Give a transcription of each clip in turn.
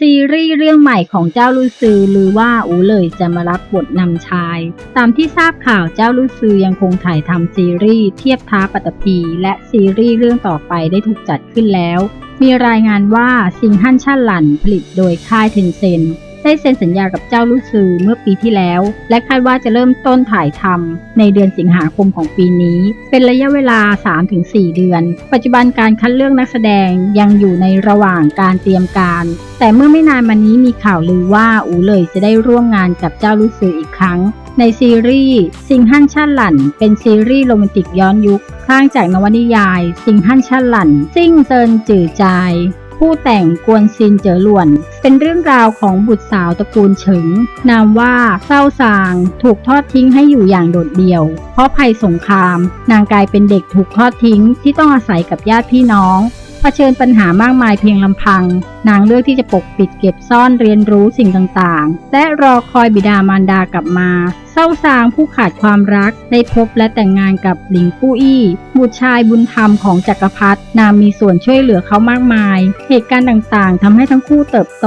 ซีรีส์เรื่องใหม่ของเจ้าลุยซือหรือว่าอูเลยจะมารับบทนำชาย ตามที่ทราบข่าวเจ้าลุยซือยังคงถ่ายทำซีรีส์เทียบท้าปัตตภีและซีรีส์เรื่องต่อไปได้ถูกจัดขึ้นแล้ว มีรายงานว่าซิงฮั่นชั่นหลันผลิตโดยค่ายเทนเซน ได้เซ็นสัญญากับเจ้าลุยซือเมื่อปีที่แล้ว และคาดว่าจะเริ่มต้นถ่ายทำในเดือนสิงหาคมของปีนี้ เป็นระยะเวลา 3-4 เดือน ปัจจุบันการคัดเลือกนักแสดงยังอยู่ในระหว่างการเตรียมการ แต่เมื่อไม่นานมานี้มีข่าวลือว่าอูเลยจะได้ร่วมงานกับเจ้าลุยซืออีกครั้ง ในซีรีส์ซิงฮั่นชันหลันเป็นซีรีส์โรแมนติกย้อนยุคสร้างจากนวนิยาย ซิงฮั่นชันหลันซิ่งเซินจื่อจาย ผู้แต่งกวนซินเจ๋อหลวน เป็นเรื่องราวของบุตรสาวตระกูลเฉิง นามว่าเศร้าซาง ถูกทอดทิ้งให้อยู่อย่างโดดเดี่ยว เพราะภัยสงคราม นางกลายเป็นเด็กถูกทอดทิ้งที่ต้องอาศัยกับญาติพี่น้องเผชิญปัญหามากมายเพียงลำพัง นางเลือกที่จะปกปิดเก็บซ่อนเรียนรู้สิ่งต่างๆ และรอคอยบิดามารดากลับมา เศร้าซางผู้ขาดความรักได้พบและแต่งงานกับหลิงปู้อี้ บุตรชายบุญธรรมของจักรพรรดินางมีส่วนช่วยเหลือเขามากมาย เหตุการณ์ต่างๆทำให้ทั้งคู่เติบโต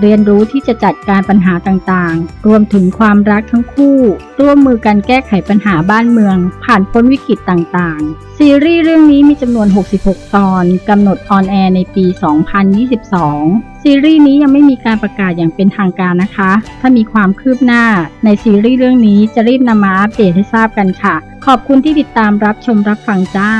เรียนรู้ที่จะจัดการปัญหาต่างๆ รวมถึงความรักทั้งคู่ ร่วมมือกันแก้ไขปัญหาบ้านเมือง ผ่านพ้นวิกฤตต่างๆซีรีส์เรื่องนี้มีจำนวน 66 ตอน กำหนดออนแอร์ในปี 2022ซีรีส์นี้ยังไม่มีการประกาศอย่างเป็นทางการนะคะ ถ้ามีความคืบหน้าในซีรีส์เรื่องนี้จะรีบนำมาอัปเดตให้ทราบกันค่ะ ขอบคุณที่ติดตามรับชมรับฟังจ้า